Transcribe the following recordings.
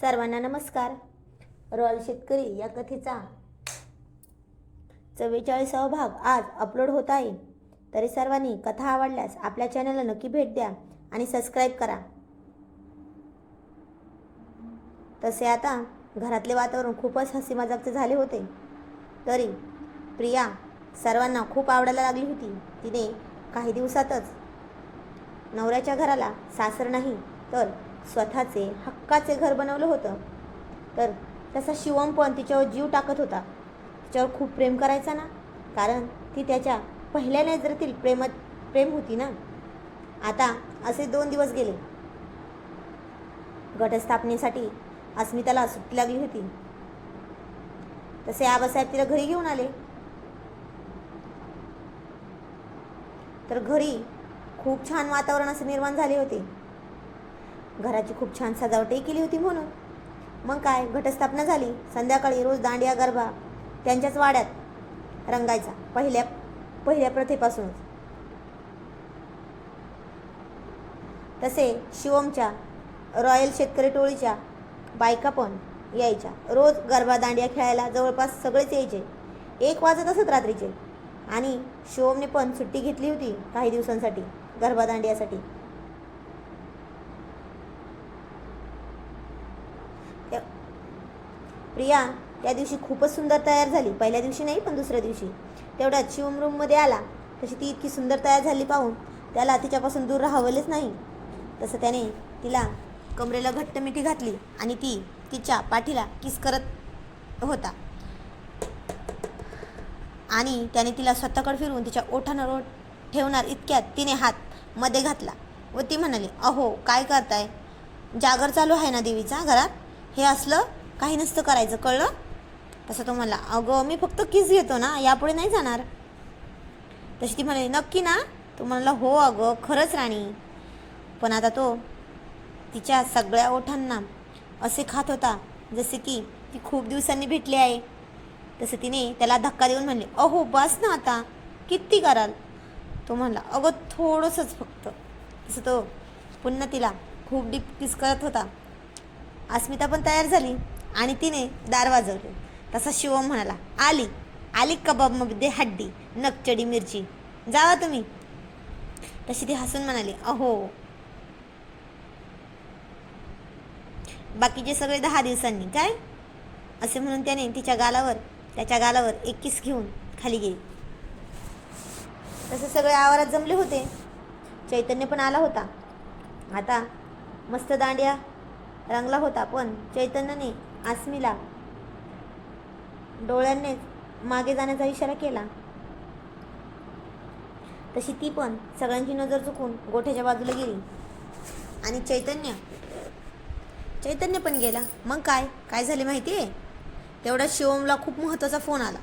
सर्वांना नमस्कार. रॉयल शेतकरी या कथेचा चव्वेचाळीसावा भाग आज अपलोड होत आहे. तरी सर्वांनी कथा आवडल्यास आपल्या चॅनलला नक्की भेट द्या आणि सबस्क्राईब करा. तसे आता घरातले वातावरण खूपच हसी मजाकचे झाले होते. तरी प्रिया सर्वांना खूप आवडायला लागली होती. तिने काही दिवसातच नवऱ्याच्या घराला सासर नाही तर स्वतःचे हक्काचे घर बनवलं होतं. तर तसा शिवम पण तिच्यावर जीव टाकत होता. तिच्यावर खूप प्रेम करायचा ना? कारण ती त्याच्या पहिल्या नजरेतील प्रेमात प्रेम होती ना? आता असे दोन दिवस गेले. घटस्थापनेसाठी अस्मिताला सुट्टी लागली होती. तसे आबासाहेब तिला घरी घेऊन आले. तर घरी खूप छान वातावरण असे निर्माण झाले होते. घराची खूप छान सजावटही केली होती म्हणून. मग काय घटस्थापना झाली. संध्याकाळी रोज दांडिया गरबा त्यांच्याच वाड्यात रंगायचा पहिल्या पहिल्या प्रथेपासूनच. तसे शिवमच्या रॉयल शेतकरी टोळीच्या बायका पण यायच्या. रोज गरबा दांडिया खेळायला जवळपास सगळेच यायचे. एक वाजत असत रात्रीचे. आणि शिवमने पण सुट्टी घेतली होती काही दिवसांसाठी गरबा दांडियासाठी. प्रिया त्या दिवशी खूपच सुंदर तयार झाली. पहिल्या दिवशी नाही पण दुसऱ्या दिवशी. तेवढ्यात शिवम रूममध्ये आला. तशी ती इतकी सुंदर तयार झाली पाहून त्याला तिच्यापासून दूर राहावलेच नाही. तसं त्याने तिला कमरेला घट्ट मिठी घातली आणि ती तिच्या पाठीला किस करत होता. आणि त्याने तिला स्वतःकडे फिरवून तिच्या ओठानं ओठ ठेवणार इतक्यात तिने हात मध्ये घातला व ती म्हणाली अहो काय करताय? जागर चालू आहे ना देवीचा घरात? हे असलं काही नसतं करायचं कळलं? तसं तो म्हणला अगं मी फक्त किस घेतो ना यापुढे नाही जाणार. तशी ती म्हणाली नक्की ना? तो म्हणला हो अगं खरंच राणी. पण आता तो तिच्या सगळ्या ओठांना असे खात होता जसे की ती खूप दिवसांनी भेटली आहे. तसं तिने त्याला धक्का देऊन म्हणले अहो बस ना आता किती कराल? तो म्हणला अगं थोडंसंच फक्त. तसं तो पुन्हा तिला खूप डीप किस करत होता. अस्मिता पण तयार झाली. आणि तिने दार वाजवले. तसा शिवम म्हणाला आली. आली कबाबमध्ये हड्डी नकचडी मिरची. जावा तुम्ही. तशी ती हसून म्हणाली अहो. बाकीचे सगळे दहा दिवसांनी काय? असे म्हणून त्याने तिच्या गालावर त्याच्या गालावर एक किस घेऊन खाली गेली. तसे सगळे आवारात जमले होते. चैतन्य पण आला होता. आता मस्त दांड्या रंगला होता पण चैतन्यने आसमीला. डोळ्यांनीच मागे जाण्याचा इशारा केला. तशी ती पण सगळ्यांची नजर चुकून गोठ्याच्या बाजूला गेली. आणि चैतन्य चैतन्य पण गेला. मग काय? काय झाले माहिती आहे? तेवढ्या शिवमला खूप महत्त्वाचा फोन आला.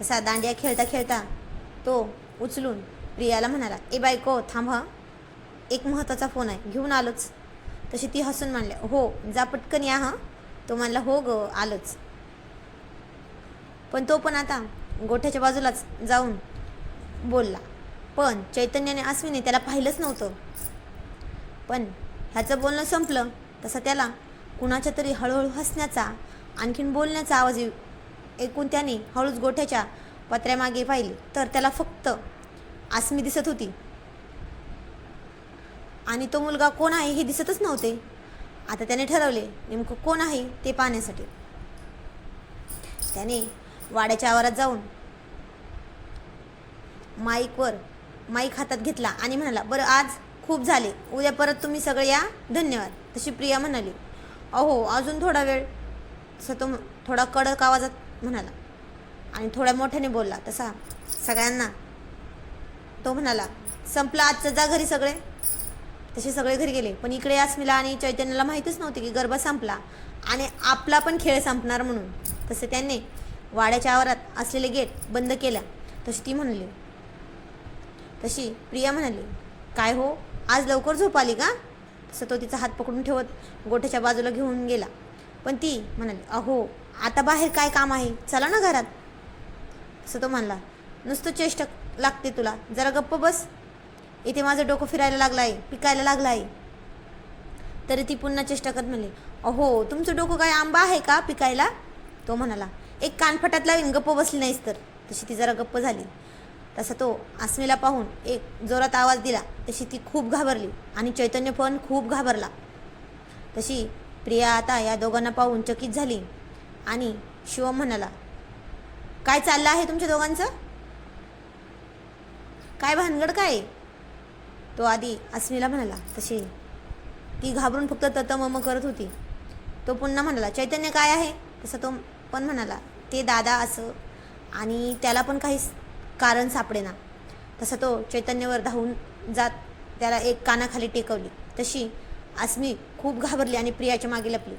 तसा दांडिया खेळता खेळता तो उचलून प्रियाला म्हणाला ए बायको थांब एक महत्त्वाचा फोन आहे. घेऊन आलोच. तशी ती हसून म्हणले हो जा पटकन या हां. तो म्हणला हो ग आलंच. पण तो पण आता गोठ्याच्या बाजूलाच जाऊन बोलला. पण चैतन्याने आसमीने त्याला पाहिलंच नव्हतं. पण ह्याचं बोलणं संपलं तसं त्याला कुणाच्या तरी हळूहळू हसण्याचा आणखीन बोलण्याचा आवाज ऐकून त्याने हळूच गोठ्याच्या पत्र्यामागे पाहिले. तर त्याला फक्त आसमी दिसत होती. आणि तो मुलगा कोण आहे हे दिसतच नव्हते. आता त्याने ठरवले नेमकं कोण आहे ते पाहण्यासाठी. त्याने वाड्याच्या आवारात जाऊन माईकवर माईक हातात घेतला आणि म्हणाला बरं आज खूप झाले. उद्या परत तुम्ही सगळे या. धन्यवाद. तशी प्रिया म्हणाली. अहो अजून थोडा वेळ. तसं तो थोडा कडक आवाजात म्हणाला आणि थोड्या मोठ्याने बोलला. तसा सगळ्यांना तो म्हणाला संपला आजचं? जा घरी सगळे. तसे सगळे घरी गेले. पण इकडे अस्मिला आणि चैतन्याला माहीतच नव्हते की गरबा संपला. आणि आपला पण खेळ संपणार म्हणून. तसे त्यांनी वाड्याच्या आवारात असलेले गेट बंद केल्या. तशी ती म्हणली. तशी प्रिया म्हणाली काय हो? आज लवकर झोप आली का? तसं तो तिचा हात पकडून ठेवत गोठ्याच्या बाजूला घेऊन गेला. पण ती म्हणाली अहो आता बाहेर काय काम आहे? चला ना घरात. तसं तो म्हणला नुसतं चेष्ट लागते तुला. जरा गप्प बस. इथे माझं डोकं फिरायला लागलं आहे पिकायला लागलं आहे तरी ती पुन्हा चेष्टा करत म्हणली अहो तुमचं डोकं काय आंबा आहे का पिकायला? तो म्हणाला एक कानफटात लावीन गप्प बसली नाहीस तर. तशी ती जरा गप्प झाली. तसा तो आसमीला पाहून एक जोरात आवाज दिला. तशी ती खूप घाबरली आणि चैतन्य पण खूप घाबरला. तशी प्रिया आता या दोघांना पाहून चकित झाली आणि शिवम म्हणाला काय चाललं आहे तुमच्या दोघांचं? काय भानगड काय? आहे?" तो आधी अस्मीला म्हणाला तशी ती घाबरून फक्त ततमम करत होती. तो पुन्हा म्हणाला चैतन्य काय आहे? तसं तो पण म्हणाला ते दादा असं आणि त्याला पण काही कारण सापडेना. तसा तो चैतन्यावर धावून जात त्याला एक कानाखाली टेकवली. तशी अस्मी खूप घाबरली आणि प्रियाच्या मागे लपली.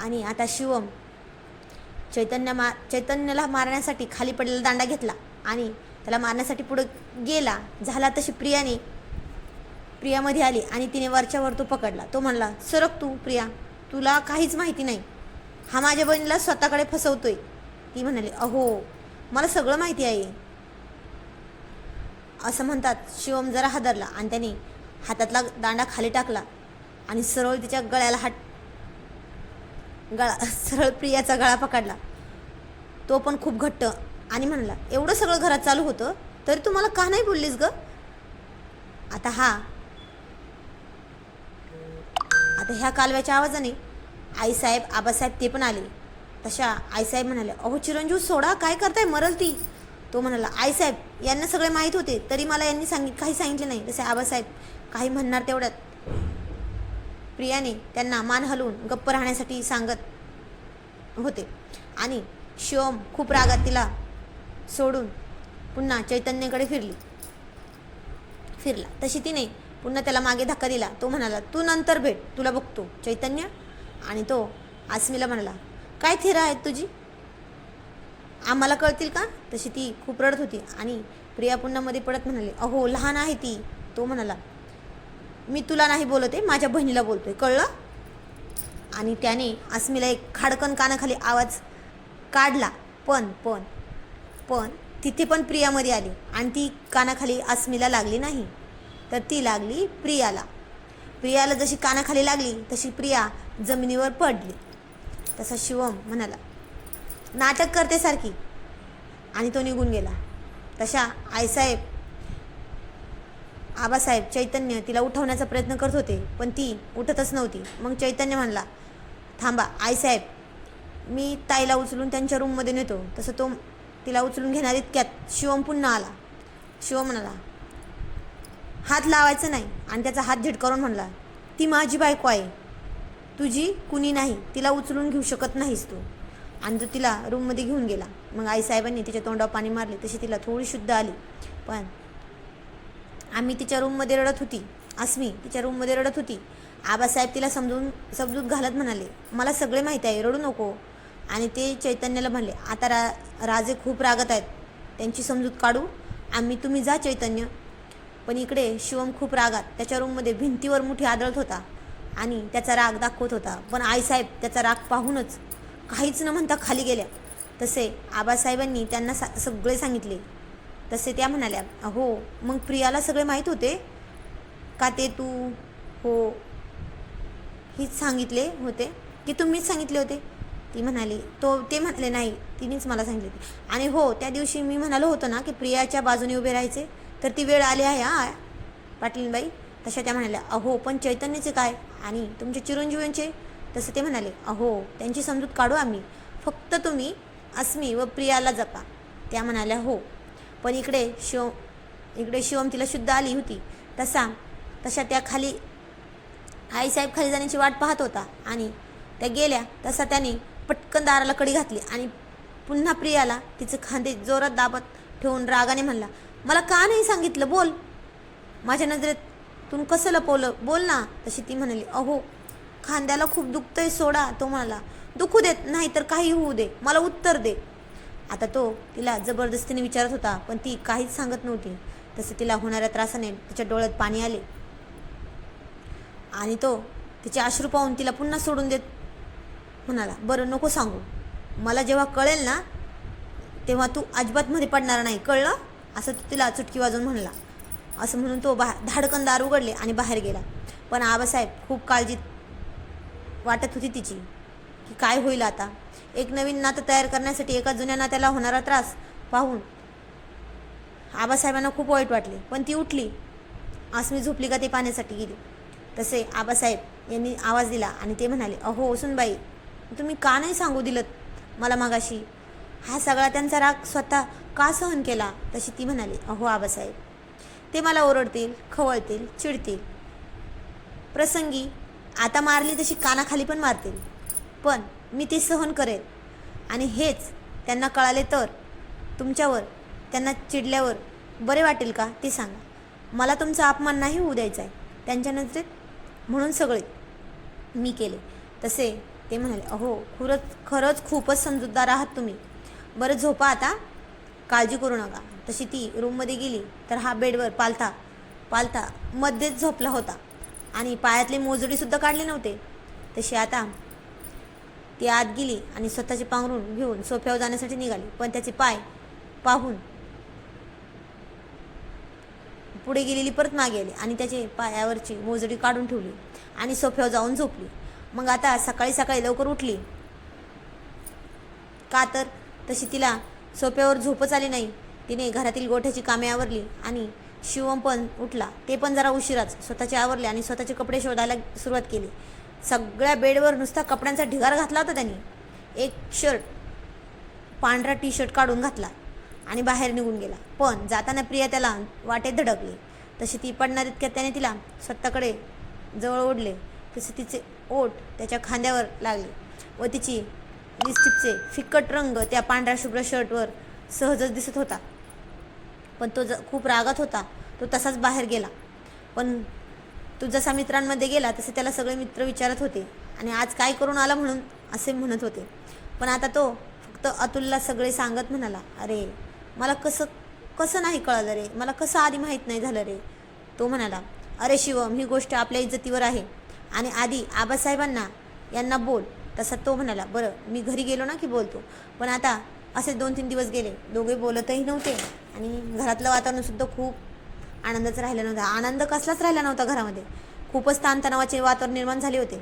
आणि आता शिवम चैतन्य मा चैतन्याला मारण्यासाठी खाली पडलेला दांडा घेतला आणि त्याला मारण्यासाठी पुढं गेला. झाला तशी प्रियाने प्रियामध्ये आली आणि तिने वरच्यावर तो पकडला. तो म्हणला सरक तू प्रिया. तुला काहीच माहिती नाही. हा माझ्या बहिणीला स्वतःकडे फसवतोय. ती म्हणाली अहो मला सगळं माहिती आहे. असं म्हणतात शिवम जरा हादरला आणि त्याने हातातला दांडा खाली टाकला आणि सरळ तिच्या गळ्याला हात गळा सरळ प्रियाचा गळा पकडला. तो पण खूप घट्ट आणि म्हणला एवढं सगळं घरात चालू होतं तरी तू मला का नाही बोललीस ग? आता हा आता ह्या कालव्याच्या आवाजाने आईसाहेब आबासाहेब ते पण आले. तशा आईसाहेब म्हणाले अहो चिरंजीव सोडा काय करताय? मरल ती. तो म्हणाला आईसाहेब यांना सगळे माहीत होते तरी मला यांनी सांगित काही सांगितले नाही. तसे आबासाहेब काही म्हणणार तेवढ्यात. प्रियाने त्यांना मान हलवून गप्प राहण्यासाठी सांगत होते. आणि शिवम खूप रागात तिला सोडून पुन्हा चैतन्याकडे फिरली. फिरला. तशी तिने पुन्हा त्याला मागे धक्का दिला. तो म्हणाला तू नंतर भेट तुला बघतो. चैतन्य आणि तो आसमीला म्हणाला काय थिरा आहेत तुझी? आम्हाला कळतील का? तशी ती खूप रडत होती आणि प्रिया पुन्हा मध्ये पडत म्हणाली अहो लहान आहे ती. तो म्हणाला मी तुला नाही बोलत आहे माझ्या बहिणीला बोलतोय कळलं? आणि त्याने आसमीला एक खाडकन कानाखाली आवाज काढला पण पण पण तिथे पण प्रियामध्ये आली आणि ती कानाखाली आसमीला लागली नाही. तर ती लागली प्रियाला. प्रियाला जशी कानाखाली लागली तशी प्रिया जमिनीवर पडली. तसा शिवम म्हणाला नाटक करते सारखी. आणि तो निघून गेला. तशा आईसाहेब आबासाहेब चैतन्य तिला उठवण्याचा प्रयत्न करत होते पण ती उठतच नव्हती. मग चैतन्य म्हणला थांबा आईसाहेब मी ताईला उचलून त्यांच्या रूममध्ये नेतो. तसं तो तिला उचलून घेणार इतक्यात शिवम पुन्हा आला. शिवम म्हणाला हात लावायचा नाही आणि त्याचा हात झिडकारून म्हणला ती माझी बायको आहे. तुझी कुणी नाही तिला उचलून घेऊ शकत नाहीस तू. आणि तो तिला रूममध्ये घेऊन गेला. मग आईसाहेबांनी तिच्या तोंडावर पाणी मारले. तशी तिला थोडी शुद्ध आली. पण आम्ही तिच्या रूममध्ये रडत होती. अस्मी तिच्या रूममध्ये रडत होती. आबासाहेब तिला समजून समजूत घालत म्हणाले मला सगळे माहिती आहे रडू नको. आणि ते चैतन्याला म्हणले आता रा राजे खूप रागत आहेत. त्यांची समजूत काढू. आम्ही तुम्ही जा चैतन्य. पण इकडे शिवम खूप रागात त्याच्या रूममध्ये भिंतीवर मुठी आदळत होता आणि त्याचा राग दाखवत होता. पण आईसाहेब त्याचा राग पाहूनच काहीच न म्हणता खाली गेल्या. तसे आबासाहेबांनी त्यांना सा सगळे सांगितले. तसे त्या म्हणाल्या हो मग प्रियाला सगळे माहीत होते? का ते तू हो हीच सांगितले होते? की तुम्हीच सांगितले होते? ती म्हणाली तो ते म्हटले नाही तिनेच मला सांगितले आणि हो त्या दिवशी मी म्हणालो होतो ना की प्रियाच्या बाजूने उभे राहायचे. तर ती वेळ आली आहे हा. पाटीलबाई तशा त्या म्हणाल्या अहो पण चैतन्याचे काय? आणि तुमच्या चिरंजीवांचे? तसं ते म्हणाले अहो त्यांची समजूत काढू आम्ही. फक्त तुम्ही अस्मी व प्रियाला जपा. त्या म्हणाल्या हो. पण इकडे शिव इकडे शिवम तिला शुद्ध आली होती. तसा तशा त्या खाली आईसाहेब खाली जाण्याची वाट पाहत होता. आणि त्या गेल्या तसा त्याने पटकन दाराला कडी घातली आणि पुन्हा प्रियाला तिचे खांदे जोरात दाबत ठेवून रागाने म्हणला मला का नाही सांगितलं? बोल. माझ्या नजरेतून कसं लपवलं? बोल ना. तशी ती म्हणाली अहो खांद्याला खूप दुखतंय सोडा तो म्हणाला. दुखू देत नाही तर काही होऊ दे. मला उत्तर दे. आता तो तिला जबरदस्तीने विचारत होता पण ती काहीच सांगत नव्हती. तसं तिला होणाऱ्या त्रासाने तिच्या डोळ्यात पाणी आले. आणि तो तिचे अश्रू पाहून तिला पुन्हा सोडून देत म्हणाला बरं नको सांगू. मला जेव्हा कळेल ना तेव्हा तू अजिबातमध्ये पडणार नाही. कळलं? असं तो तिला चुटकी वाजवून म्हणला. असं म्हणून तो बा धाडकन दार उघडले आणि बाहेर गेला. पण आबासाहेब खूप काळजीत वाटत होती तिची की काय होईल आता? एक नवीन नातं तयार करण्यासाठी एका जुन्या नात्याला होणारा त्रास पाहून आबासाहेबांना खूप वाईट वाटले. पण ती उठली. आसमी झोपली का ते पाहण्यासाठी गेली. तसे आबासाहेब यांनी आवाज दिला आणि ते म्हणाले अहो सुनबाई तुम्ही का नाही सांगू दिलं मला मागाशी? हा सगळा त्यांचा राग स्वतः का सहन केला? तशी ती म्हणाली अहो आबासाहेब ते मला ओरडतील खवळतील चिडतील. प्रसंगी आता मारली तशी कानाखाली पण मारतील. पण मी ते सहन करेल आणि हेच त्यांना कळाले तर तुमच्यावर त्यांना चिडल्यावर बरे वाटेल का ते सांगा. मला तुमचा अपमान नाही होऊ द्यायचा आहे त्यांच्या नजरेत म्हणून सगळे मी केले. तसे ते म्हणाले अहो खरंच खरंच खूपच समजूतदार आहात तुम्ही. बरं झोपा आता. काळजी करू नका. तशी ती रूममध्ये गेली तर हा बेडवर पालथा पालथा मध्येच झोपला होता. आणि पायातले मोजडीसुद्धा काढले नव्हते. तशी आता ती आत गेली आणि स्वतःचे पांघरून घेऊन सोफ्यावर जाण्यासाठी निघाली. पण त्याचे पाय पाहून पुढे गेलेली परत मागे आली आणि त्याचे पायावरची मोजडी काढून ठेवली आणि सोफ्यावर जाऊन झोपली. मग आता सकाळी सकाळी लवकर उठली. का तर तशी तिला सोप्यावर झोपच आली नाही. तिने घरातील गोठ्याची कामे आवरली आणि शिवम पण उठला. ते पण जरा उशिराच स्वतःचे आवरले आणि स्वतःचे कपडे शोधायला सुरुवात केली. सगळ्या बेडवर नुसता कपड्यांचा ढिगार घातला होता त्यांनी. एक शर्ट पांढरा टी शर्ट काढून घातला आणि बाहेर निघून गेला. पण जाताना प्रिया त्याला वाटेत धडकली. तशी ती पडणार इतक्यात त्याने तिला स्वतःकडे जवळ ओढले. तसे तिचे ओठ त्याच्या खांद्यावर लागले व तिची लिस्टिपचे फिकट रंग त्या पांढऱ्या शुभ्र शर्टवर सहजच दिसत होता. पण तो ज खूप रागात होता. तो तसाच बाहेर गेला. पण तो जसा मित्रांमध्ये गेला तसे त्याला सगळे मित्र विचारत होते. आणि आज काय करून आला म्हणून? असे म्हणत होते. पण आता तो फक्त अतुलला सगळे सांगत म्हणाला अरे मला कसं कसं नाही कळलं रे? मला कसं आधी माहीत नाही झालं रे? तो म्हणाला अरे शिवम ही गोष्ट आपल्या इज्जतीवर आहे. आणि आधी आबासाहेबांना यांना बोल. तसा तो म्हणाला बरं मी घरी गेलो ना की बोलतो. पण आता असे दोन तीन दिवस गेले दोघे बोलतही नव्हते आणि घरातलं वातावरणसुद्धा खूप आनंदाचं राहिलं नव्हता. आनंद कसलाच राहिला नव्हता घरामध्ये. खूपच ताणतणावाचे वातावरण निर्माण झाले होते.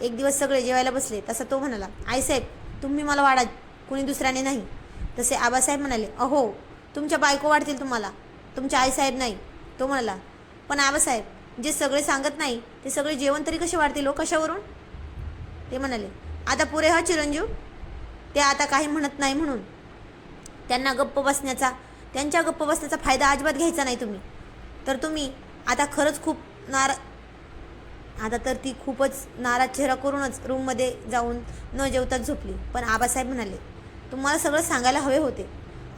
एक दिवस सगळे जेवायला बसले तसा तो म्हणाला आईसाहेब तुम्ही मला वाढा कुणी दुसऱ्याने नाही. तसे आबासाहेब म्हणाले अहो तुमच्या बायको वाढतील तुम्हाला. तुमच्या आईसाहेब नाही. तो म्हणाला पण आबासाहेब जे सगळे सांगत नाही ते सगळे जेवण तरी कसे वाढतील हो कशावरून? ते म्हणाले आता पुरे हा चिरंजीव? ते आता काही म्हणत नाही म्हणून. त्यांना गप्प बसण्याचा त्यांच्या गप्प बसण्याचा फायदा अजिबात घ्यायचा नाही तुम्ही. तर तुम्ही आता खरंच खूप नारा आता तर ती खूपच नाराज चेहरा करूनच रूममध्ये जाऊन न जेवताच झोपली. पण आबासाहेब म्हणाले तुम्हाला सगळं सांगायला हवे होते.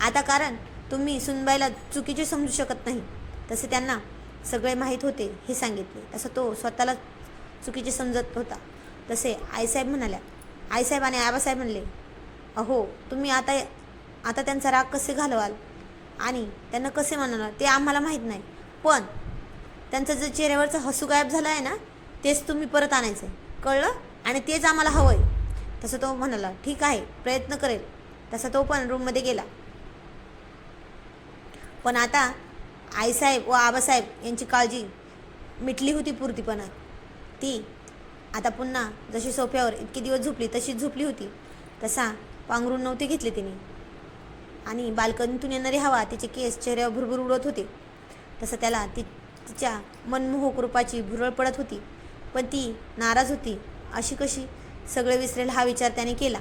आता कारण तुम्ही सुनबाईला चुकीचे समजू शकत नाही. तसे त्यांना सगळे माहीत होते हे सांगितले. तसं तो स्वतःला चुकीचे समजत होता. तसे आईसाहेब म्हणाल्या. आईसाहेब आणि आबासाहेब म्हणले अहो तुम्ही आता आता त्यांचा राग कसे घालवाल? आणि त्यांना कसे म्हणाल? ते आम्हाला माहीत नाही. पण त्यांचं जे चेहऱ्यावरचं हसू गायब झालं आहे ना तेच तुम्ही परत आणायचं आहे कळलं? आणि तेच आम्हाला हवं आहे तसं तो म्हणाला ठीक आहे प्रयत्न करेल. तसा तो पण रूममध्ये गेला. पण आता आईसाहेब व आबासाहेब यांची काळजी मिटली होती पूर्तीपणात. ती आता पुन्हा जशी सोफ्यावर इतके दिवस झोपली तशीच झोपली होती. तसा पांघरून नव्हते घेतले तिने. आणि बाल्कनीतून येणारी हवा तिचे केस चेहऱ्यावर भुरभुर उडत होते. तसं त्याला ती तिच्या मनमोहक रूपाची भुरळ पडत होती. पण ती नाराज होती. अशी कशी? सगळे विसरेल हा विचार त्याने केला.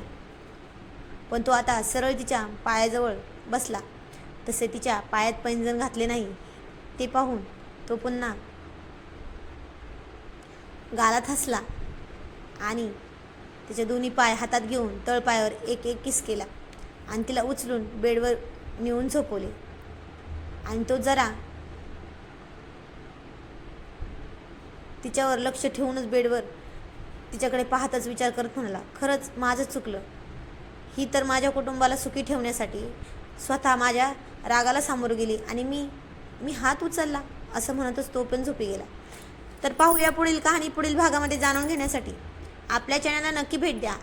पण तो आता सरळ तिच्या पायाजवळ बसला. तसे तिच्या पायात पैंजण घातले नाही. ते पाहून तो पुन्हा गालात हसला. आणि तिचे दोन्ही पाय हातात घेऊन तळपायावर एक एक किस केला आणि तिला उचलून बेडवर नेऊन झोपवले. आणि तो जरा तिच्यावर लक्ष ठेवूनच बेडवर तिच्याकडे पाहताच विचार करत म्हणाला खरंच माझं चुकलं. ही तर माझ्या कुटुंबाला सुखी ठेवण्यासाठी स्वतः माझ्या रागाला सामोरं गेली आणि मी मी हात उचलला असं म्हणतच तो पण झोपी गेला. तर पाहूया पुढील कहाणी पुढील भागामध्ये जाणून घेण्यासाठी. आपल्या चॅनलला नक्की भेट द्या.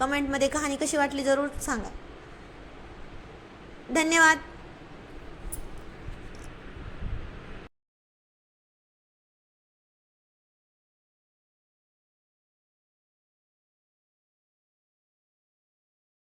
कमेंटमध्ये कहाणी कशी वाटली जरूर सांगा. धन्यवाद.